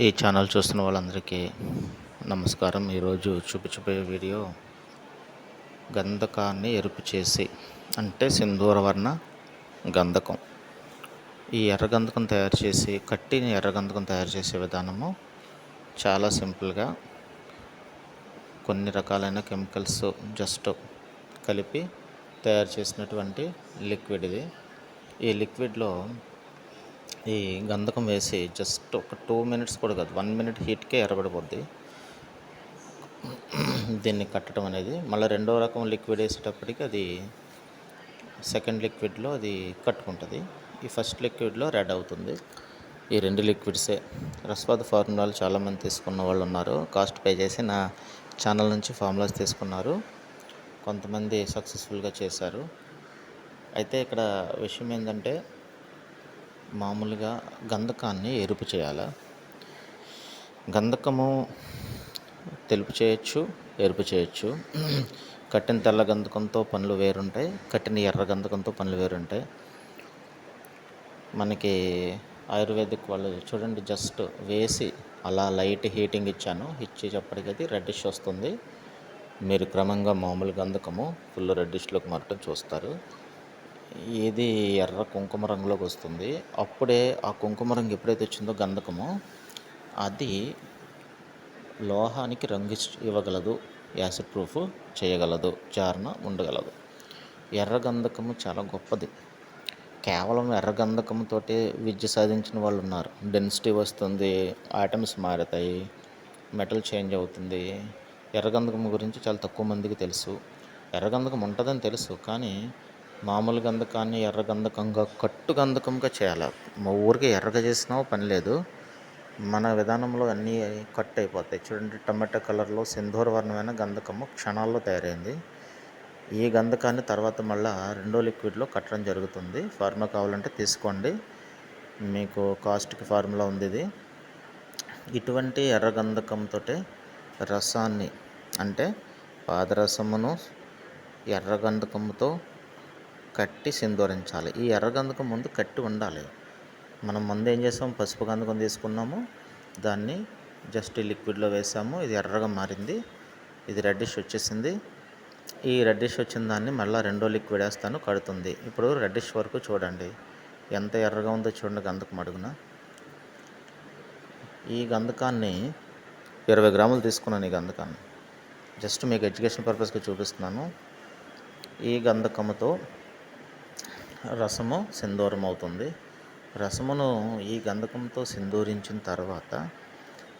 ఈ ఛానల్ చూస్తున్న వాళ్ళందరికీ నమస్కారం. ఈరోజు చూపించబోయే వీడియో గంధకాన్ని ఎరుపు చేసి అంటే సింధూరవర్ణ గంధకం. ఈ ఎర్రగంధకం తయారు చేసి కట్టిన ఎర్రగంధకం తయారు చేసే విధానము చాలా సింపుల్గా కొన్ని రకాలైన కెమికల్స్ జస్ట్ కలిపి తయారు చేసినటువంటి లిక్విడ్ ఇది. ఈ లిక్విడ్లో ఈ గంధకం వేసి జస్ట్ ఒక టూ మినిట్స్ కూడా కాదు వన్ మినిట్ హీట్కే ఎర్రబడిపోద్ది దీన్ని కట్టడం అనేది మళ్ళీ రెండో రకం లిక్విడ్ వేసేటప్పటికి అది సెకండ్ లిక్విడ్లో అది కట్టుకుంటుంది. ఈ ఫస్ట్ లిక్విడ్లో రెడ్ అవుతుంది. ఈ రెండు లిక్విడ్సే. రస్వాద ఫార్ములాలు చాలామంది తీసుకున్న వాళ్ళు ఉన్నారు. కాస్ట్ పే చేసి నా ఛానల్ నుంచి ఫార్ములాస్ తీసుకున్నారు. కొంతమంది సక్సెస్ఫుల్గా చేశారు. అయితే ఇక్కడ విషయం ఏంటంటే మామూలుగా గంధకాన్ని ఎరుపు చేయాలి? గంధకము తెలుపు చేయొచ్చు ఎరుపు చేయొచ్చు. కట్టిన తెల్ల గంధకంతో పనులు వేరుంటాయి కట్టిన ఎర్ర గంధకంతో పనులు వేరుంటాయి. మనకి ఆయుర్వేదిక్ వాళ్ళు చూడండి జస్ట్ వేసి అలా లైట్ హీటింగ్ ఇచ్చాను. ఇచ్చేటప్పటికి అది రెడ్డిష్ వస్తుంది. మీరు క్రమంగా మామూలు గంధకము ఫుల్ రెడ్డిష్లోకి మారటం చూస్తారు. ఏది ఎర్ర కుంకుమ రంగులోకి వస్తుంది అప్పుడే ఆ కుంకుమ రంగు ఎప్పుడైతే వచ్చిందో గంధకము అది లోహానికి రంగు ఇవ్వగలదు యాసిడ్ ప్రూఫ్ చేయగలదు చారణ ఉండగలదు. ఎర్ర గంధకము చాలా గొప్పది. కేవలం ఎర్ర గంధకంతో విద్య సాధించిన వాళ్ళు ఉన్నారు. డెన్సిటీ వస్తుంది ఐటమ్స్ మారుతాయి మెటల్ చేంజ్ అవుతుంది. ఎర్రగంధకం గురించి చాలా తక్కువ మందికి తెలుసు. ఎర్రగంధకం ఉంటుందని తెలుసు కానీ మామూలు గంధకాన్ని ఎర్ర గంధకంగా కట్టు గంధకంగా చేయాలి. మా ఊరికి ఎర్రగా చేసినా పని లేదు. మన విధానంలో అన్నీ కట్ అయిపోతాయి. చూడండి టమాటా కలర్లో సింధూర వర్ణమైన గంధకము క్షణాల్లో తయారైంది. ఈ గంధకాన్ని తర్వాత మళ్ళీ రెండో లిక్విడ్లో కట్టడం జరుగుతుంది. ఫార్ములా కావాలంటే తీసుకోండి. మీకు కాస్ట్కి ఫార్ములా ఉంది ఇది. ఇటువంటి ఎర్ర గంధకంతో రసాన్ని అంటే పాదరసమును ఎర్ర గంధకంతో కట్టి సింధూరించాలి. ఈ ఎర్ర గంధకం ముందు కట్టి ఉండాలి. మనం ముందు ఏం చేసాం పసుపు గంధకం తీసుకున్నాము. దాన్ని జస్ట్ లిక్విడ్లో వేసాము. ఇది ఎర్రగా మారింది. ఇది రెడ్డిష్ వచ్చేసింది. ఈ రెడ్డిష్ వచ్చిన దాన్ని మళ్ళీ రెండో లిక్విడ్ వేస్తాను. కడుతుంది. ఇప్పుడు రెడ్డిష్ వరకు చూడండి. ఎంత ఎర్రగా ఉందో చూడండి గంధకం అడుగున. ఈ గంధకాన్ని ఇరవై గ్రాములు తీసుకున్నాను ఈ గంధకాన్ని. జస్ట్ మీకు ఎడ్యుకేషన్ పర్పస్కి చూపిస్తున్నాను. ఈ గంధకముతో రసము సింధూరం అవుతుంది రసమును ఈ గంధకంతో సింధూరించిన తర్వాత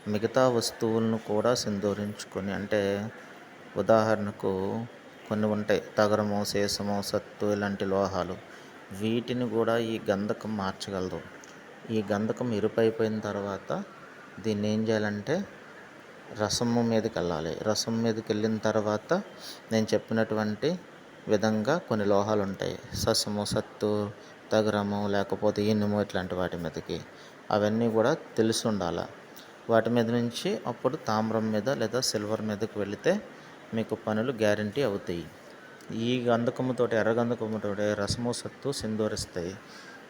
మిగతా వస్తువులను కూడా సింధూరించుకొని అంటే ఉదాహరణకు కొన్ని ఉంటాయి తగరము శేషము సత్తు ఇలాంటి లోహాలు వీటిని కూడా ఈ గంధకం మార్చగలదు. ఈ గంధకం ఇరుపైపోయిన తర్వాత దీన్ని ఏం చేయాలంటే రసము మీదకి వెళ్ళాలి రసం మీదకి వెళ్ళిన తర్వాత నేను చెప్పినటువంటి విధంగా కొన్ని లోహాలు ఉంటాయి సస్యము సత్తు తగరము లేకపోతే ఇనుము ఇట్లాంటి వాటి మీదకి. అవన్నీ కూడా తెలిసి ఉండాలి వాటి మీద నుంచి అప్పుడు తామ్రం మీద లేదా సిల్వర్ మీదకి వెళితే మీకు పనులు గ్యారంటీ అవుతాయి. ఈ గంధకముతో ఎర్రగంధకముతో రసము సత్తు సింధూరిస్తాయి.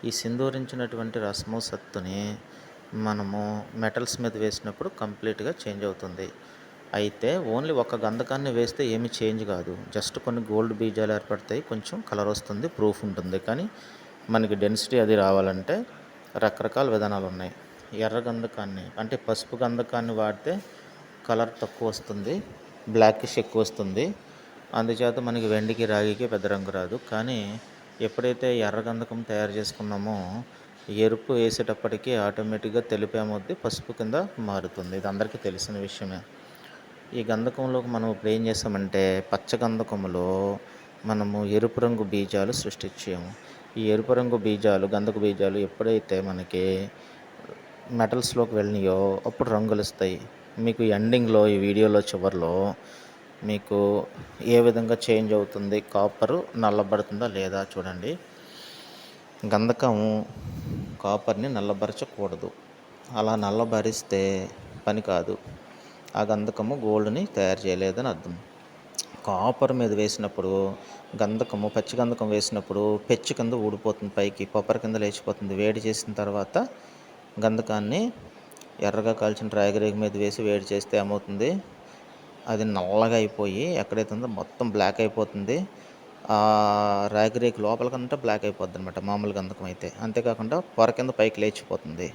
ఈ సింధూరించినటువంటి రసము సత్తుని మనము మెటల్స్ మీద వేసినప్పుడు కంప్లీట్గా చేంజ్ అవుతుంది. అయితే ఓన్లీ ఒక గంధకాన్ని వేస్తే ఏమి చేంజ్ కాదు. జస్ట్ కొన్ని గోల్డ్ బీజాలు ఏర్పడతాయి కొంచెం కలర్ వస్తుంది ప్రూఫ్ ఉంటుంది. కానీ మనకి డెన్సిటీ అది రావాలంటే రకరకాల విధానాలు ఉన్నాయి. ఎర్ర గంధకాన్ని అంటే పసుపు గంధకాన్ని వాడితే కలర్ తక్కువ వస్తుంది బ్లాకిష్ ఎక్కువ వస్తుంది. అందుచేత మనకి వెండికి రాగికి పెద్ద రంగు రాదు. కానీ ఎప్పుడైతే ఎర్ర గంధకం తయారు చేసుకున్నామో ఎరుపు వేసేటప్పటికీ ఆటోమేటిక్గా తెలిపేమొద్ది పసుపు కింద మారుతుంది. ఇది అందరికీ తెలిసిన విషయమే. ఈ గంధకంలోకి మనం ఇప్పుడు ఏం చేస్తామంటే పచ్చ గంధకములో మనము ఎరుపు రంగు బీజాలు సృష్టించాము. ఈ ఎరుపు రంగు బీజాలు గంధక బీజాలు ఎప్పుడైతే మనకి మెటల్స్లోకి వెళ్ళినాయో అప్పుడు రంగులు ఇస్తాయి మీకు ఎండింగ్లో ఈ వీడియోలో చివరిలో మీకు ఏ విధంగా చేంజ్ అవుతుంది కాపరు నల్లబడుతుందా లేదా చూడండి. గంధకం కాపర్ని నల్లబరచకూడదు. అలా నల్లబరిస్తే పని కాదు. ఆ గంధకము గోల్డ్ని తయారు చేయలేదని అర్థం. కాపర్ మీద వేసినప్పుడు గంధకము పచ్చి గంధకం వేసినప్పుడు పెచ్చి కింద ఊడిపోతుంది పైకి కొబ్బరి కింద లేచిపోతుంది. వేడి చేసిన తర్వాత గంధకాన్ని ఎర్రగా కాల్చిన రాగిరేగి మీద వేసి వేడి చేస్తే ఏమవుతుంది? అది నల్లగా అయిపోయి ఎక్కడైతే ఉందో మొత్తం బ్లాక్ అయిపోతుంది. ఆ రాగిరేగి కంటే బ్లాక్ అయిపోద్ది అనమాట మామూలు గంధకం అయితే. అంతేకాకుండా పొర కింద పైకి లేచిపోతుంది.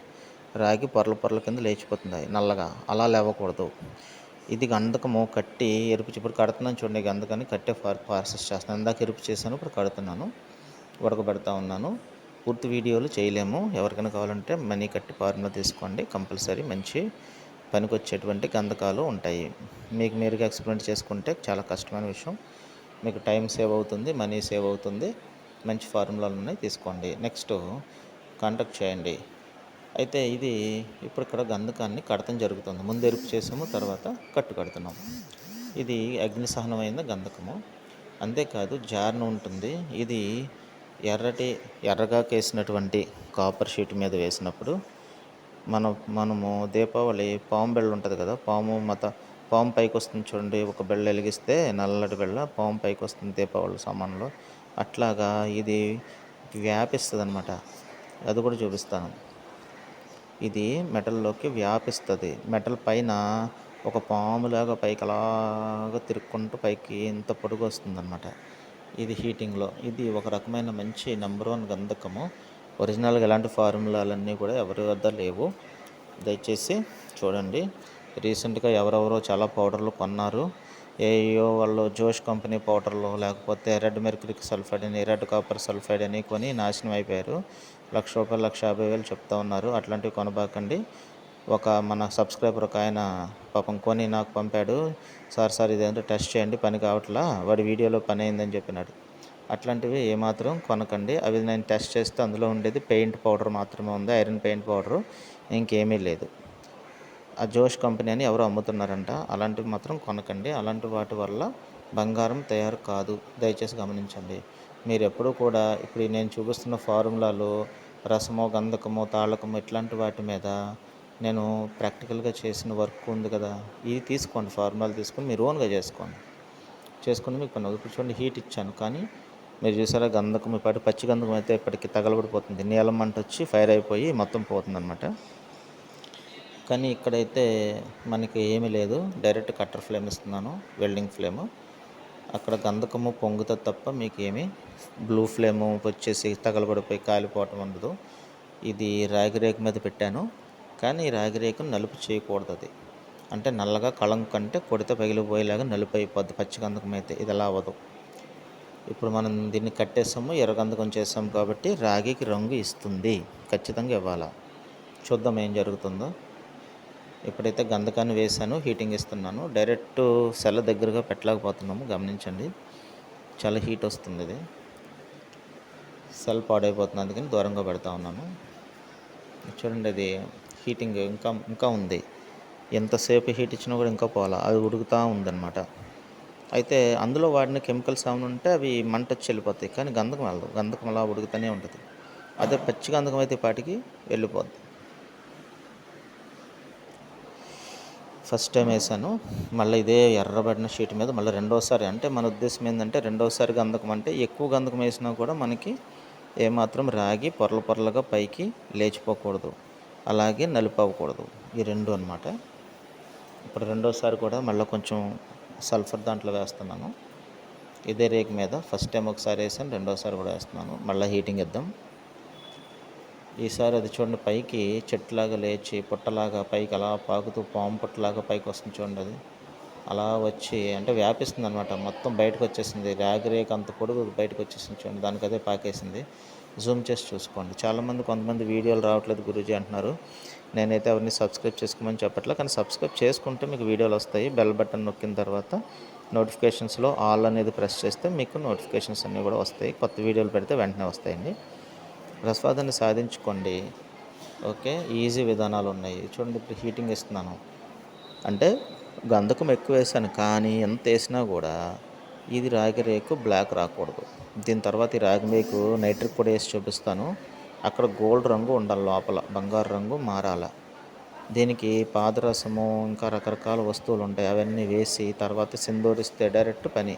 రాగి పొరల పొరల కింద లేచిపోతుంది. నల్లగా. అలా లేవకూడదు. ఇది గంధకము కట్టి ఎరుపు ఇప్పుడు కడుతున్నాను చూడండి. గంధకాన్ని కట్టే ప్రాసెస్ చేస్తున్నాను. ఇందాక ఎరుపు చేశాను ఇప్పుడు కడుతున్నాను. ఉడకబెడతా ఉన్నాను. పూర్తి వీడియోలు చేయలేము. ఎవరికైనా కావాలంటే మనీ కట్టి ఫార్ములా తీసుకోండి. కంపల్సరీ మంచి పనికొచ్చేటువంటి గంధకాలు ఉంటాయి. మీకు మీరుగా ఎక్స్పెరిమెంట్ చేసుకుంటే చాలా కష్టమైన విషయం. మీకు టైం సేవ్ అవుతుంది మనీ సేవ్ అవుతుంది. మంచి ఫార్ములాలు ఉన్నాయి తీసుకోండి. నెక్స్ట్ కాంటాక్ట్ చేయండి. అయితే ఇది ఇప్పుడు ఇక్కడ గంధకాన్ని కడతం జరుగుతుంది. ముందు ఎరుపు చేసాము తర్వాత కట్టు కడుతున్నాం. ఇది అగ్ని సహనమైన గంధకము. అంతేకాదు జార్న ఉంటుంది. ఇది ఎర్రటి ఎర్రగా కేసినటువంటి కాపర్ షీట్ మీద వేసినప్పుడు మనం మనము దీపావళి పాము బెళ్ళ ఉంటుంది కదా పాము మత పాము పైకి వస్తుంది చూడండి ఒక బెళ్ళ వెలిగిస్తే నల్లటి బెళ్ళ పాము పైకి వస్తుంది దీపావళి సామాన్లో. అట్లాగా ఇది వ్యాపిస్తుంది అనమాట అది కూడా చూపిస్తాను. ఇది మెటల్లోకి వ్యాపిస్తుంది. మెటల్ పైన ఒక పాములాగా పైకి అలాగా తిరుక్కుంటూ పైకి ఇంత పొడుగు వస్తుంది అనమాట ఇది హీటింగ్లో. ఇది ఒక రకమైన మంచి నెంబర్ వన్ గంధకము. ఒరిజినల్గా ఎలాంటి ఫార్ములాలన్నీ కూడా ఎవరి వద్ద లేవు. దయచేసి చూడండి. రీసెంట్గా ఎవరెవరో చాలా పౌడర్లు కొన్నారు. ఏయో వాళ్ళు జోష్ కంపెనీ పౌడర్లు లేకపోతే రెడ్ మెర్క్రిక్ సల్ఫైడ్ అని రెడ్ కాపర్ సల్ఫైడ్ అని కొని నాశనం అయిపోయారు. లక్ష రూపాయలు లక్ష యాభై వేలు చెప్తా ఉన్నారు. అట్లాంటివి కొనబాకండి. ఒక మన సబ్స్క్రైబర్ ఒక ఆయన పాపం కొని నాకు పంపాడు. సార్ సార్ ఇదేంటో టెస్ట్ చేయండి పని కావట్లా వాడి వీడియోలో పని అయిందని చెప్పినాడు. అట్లాంటివి ఏమాత్రం కొనకండి. అవి నేను టెస్ట్ చేస్తే అందులో ఉండేది పెయింట్ పౌడర్ మాత్రమే ఉంది ఐరన్ పెయింట్ పౌడరు ఇంకేమీ లేదు. ఆ జోష్ కంపెనీ అని ఎవరు అమ్ముతున్నారంట. అలాంటివి మాత్రం కొనకండి. అలాంటి వాటి వల్ల బంగారం తయారు కాదు. దయచేసి గమనించండి. మీరు ఎప్పుడూ కూడా ఇప్పుడు నేను చూపిస్తున్న ఫార్ములాలు రసమో గంధకమో తాళకమో ఇట్లాంటి వాటి మీద నేను ప్రాక్టికల్గా చేసిన వర్క్ ఉంది కదా. ఇది తీసుకోండి. ఫార్ములాలు తీసుకొని మీరు ఓన్గా చేసుకోండి. చేసుకుని మీకు పని ఇప్పుడు చూడండి హీట్ ఇచ్చాను. కానీ మీరు చూసారా గంధకం ఇప్పటి పచ్చి గంధకం అయితే ఇప్పటికి తగలబడిపోతుంది. నీలం మంట వచ్చి ఫైర్ అయిపోయి మొత్తం పోతుంది అనమాట కానీ ఇక్కడైతే మనకి ఏమీ లేదు. డైరెక్ట్ కట్టర్ ఫ్లేమ్ ఇస్తున్నాను. Welding flame. అక్కడ గంధకము పొంగుతుంది తప్ప మీకు ఏమి బ్లూ ఫ్లేము వచ్చేసి తగలబడిపోయి కాలిపోవటం ఉండదు. ఇది రాగి రేకు మీద పెట్టాను. కానీ ఈ రాగి రేకు నలుపు చేయకూడదు అది. అంటే నల్లగా కళం కంటే కొడితే పగిలిపోయేలాగా నలుపు అయిపోద్ది. పచ్చి గంధకం అయితే ఇది అలా అవ్వదు. ఇప్పుడు మనం దీన్ని కట్టేసాము. ఎర్రగంధకం చేసాం కాబట్టి రాగికి రంగు ఇస్తుంది. ఖచ్చితంగా ఇవ్వాలా? చూద్దాం ఏం జరుగుతుందో. ఇప్పుడైతే గంధకాన్ని వేసాను హీటింగ్ ఇస్తున్నాను. డైరెక్ట్ సెల్ల దగ్గరగా పెట్టలేకపోతున్నాము గమనించండి. చాలా హీట్ వస్తుంది ఇది. సెల్ పాడైపోతుంది అందుకని దూరంగా పెడతా ఉన్నాను. చూడండి అది హీటింగ్ ఇంకా ఇంకా ఉంది. ఎంతసేపు హీట్ ఇచ్చినా కూడా ఇంకా పోలా అది ఉడుకుతూ ఉందన్నమాట. అయితే అందులో వాడిన కెమికల్స్ ఏమైనా ఉంటే అవి మంట వచ్చి వెళ్ళిపోతాయి. కానీ గంధకం వెళ్ళదు. గంధకం అలా ఉడుకుతూనే ఉంటుంది. అదే పచ్చి గంధకం అయితే పాటికి వెళ్ళిపోద్ది. ఫస్ట్ టైం వేసాను. మళ్ళీ ఇదే ఎర్రబడిన షీట్ మీద మళ్ళీ రెండోసారి అంటే మన ఉద్దేశం ఏంటంటే రెండోసారి గంధకం అంటే ఎక్కువ గంధకం వేసినా కూడా మనకి ఏమాత్రం రాగి పొరల పొరలుగా పైకి లేచిపోకూడదు. అలాగే నలుపు అవ్వకూడదు. ఈ రెండు అనమాట ఇప్పుడు రెండోసారి కూడా మళ్ళీ కొంచెం సల్ఫర్ దాంట్లో వేస్తున్నాను. ఇదే రేక్ మీద ఫస్ట్ టైం ఒకసారి వేసాను రెండోసారి కూడా వేస్తున్నాను. మళ్ళీ హీటింగ్ ఇద్దాం. ఈసారి అది చూడండి పైకి చెట్టులాగా లేచి పుట్టలాగా పైకి అలా పాకుతూ పాము పుట్టలాగా పైకి వస్తుంది చూడండి అది. అలా వచ్చి అంటే వ్యాపిస్తుంది అనమాట మొత్తం బయటకు వచ్చేసింది. రేగ రేక్ అంత పొడుగు బయటకు వచ్చేసింది చూడండి. దానికి అదే పాకేసింది. జూమ్ చేసి చూసుకోండి. చాలామంది కొంతమంది వీడియోలు రావట్లేదు గురూజీ అంటున్నారు. నేనైతే ఎవరిని సబ్స్క్రైబ్ చేసుకోమని చెప్పట్లే కానీ సబ్స్క్రైబ్ చేసుకుంటే మీకు వీడియోలు వస్తాయి. బెల్ బటన్ నొక్కిన తర్వాత నోటిఫికేషన్స్లో ఆల్ అనేది ప్రెస్ చేస్తే మీకు నోటిఫికేషన్స్ అన్నీ కూడా వస్తాయి. కొత్త వీడియోలు పెడితే వెంటనే వస్తాయండి. రసవాదాన్ని సాధించుకోండి. ఓకే? ఈజీ విధానాలు ఉన్నాయి. చూడండి ఇప్పుడు హీటింగ్ ఇస్తున్నాను అంటే గంధకం ఎక్కువ వేసాను కానీ ఎంత వేసినా కూడా ఇది రాగి రేకు బ్లాక్ రాకూడదు. దీని తర్వాత ఈ రాగి రేకు నైట్రిక్ పొడి వేసి చూపిస్తాను. అక్కడ గోల్డ్ రంగు ఉండాలి లోపల బంగారు రంగు మారాల. దీనికి పాదరసము ఇంకా రకరకాల వస్తువులు ఉంటాయి. అవన్నీ వేసి తర్వాత సింధూరిస్తే డైరెక్ట్ పని.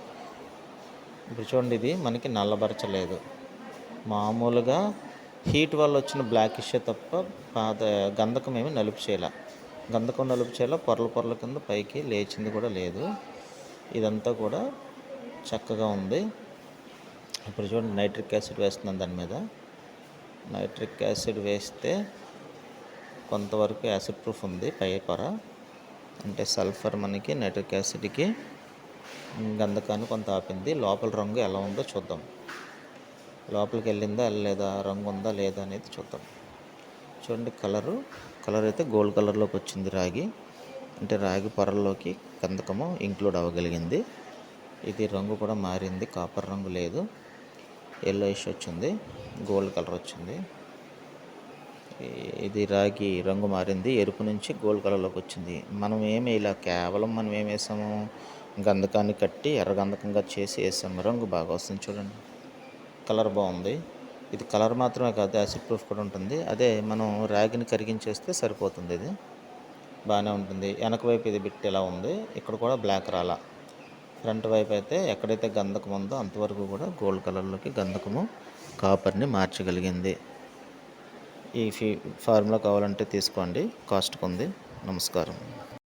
ఇప్పుడు చూడండి ఇది మనకి నల్లబరచలేదు. మామూలుగా హీట్ వల్ల వచ్చిన బ్లాక్ ఇష్యూ తప్ప పాత గంధకం ఏమి నలుపు చేయాల. గంధకం నలుపు చేయాల పొరల పొరల కింద పైకి లేచింది కూడా లేదు. ఇదంతా కూడా చక్కగా ఉంది. ఇప్పుడు చూడండి నైట్రిక్ యాసిడ్ వేస్తున్నాను దాని మీద. నైట్రిక్ యాసిడ్ వేస్తే కొంతవరకు యాసిడ్ ప్రూఫ్ ఉంది పై పొర. అంటే సల్ఫర్ మనకి నైట్రిక్ యాసిడ్కి గంధకాన్ని కొంత ఆపింది. లోపల రంగు ఎలా ఉందో చూద్దాం. లోపలికి వెళ్ళిందా వెళ్ళలేదా రంగు ఉందా లేదా అనేది చూద్దాం. చూడండి కలరు. కలర్ అయితే గోల్డ్ కలర్లోకి వచ్చింది రాగి. అంటే రాగి పొరల్లోకి కందకము ఇంక్లూడ్ అవ్వగలిగింది. ఇది రంగు కూడా మారింది. కాపర్ రంగు లేదు. ఎల్లోయిష్ వచ్చింది. గోల్డ్ కలర్ వచ్చింది ఇది రాగి రంగు మారింది. ఎరుపు నుంచి గోల్డ్ కలర్లోకి వచ్చింది మనం ఏమి ఇలా కేవలం మనం ఏం వేసాము? గంధకాన్ని కట్టి ఎర్ర గంధకంగా చేసి వేసాము. రంగు బాగా వస్తుంది చూడండి. కలర్ బాగుంది. ఇది కలర్ మాత్రమే కాదు యాసిడ్ ప్రూఫ్ కూడా ఉంటుంది. అదే మనం ర్యాగిని కరిగించేస్తే సరిపోతుంది ఇది. బాగానే ఉంటుంది. వెనక వైపు ఇది బిట్ ఇలా ఉంది. ఇక్కడ కూడా బ్లాక్ రాలా. ఫ్రంట్ వైపు అయితే ఎక్కడైతే గంధకం ఉందో అంతవరకు కూడా గోల్డ్ కలర్లోకి గంధకము కాపర్ని మార్చగలిగింది. ఈ ఫీ ఫార్ములా కావాలంటే తీసుకోండి. కాస్ట్కి ఉంది నమస్కారం.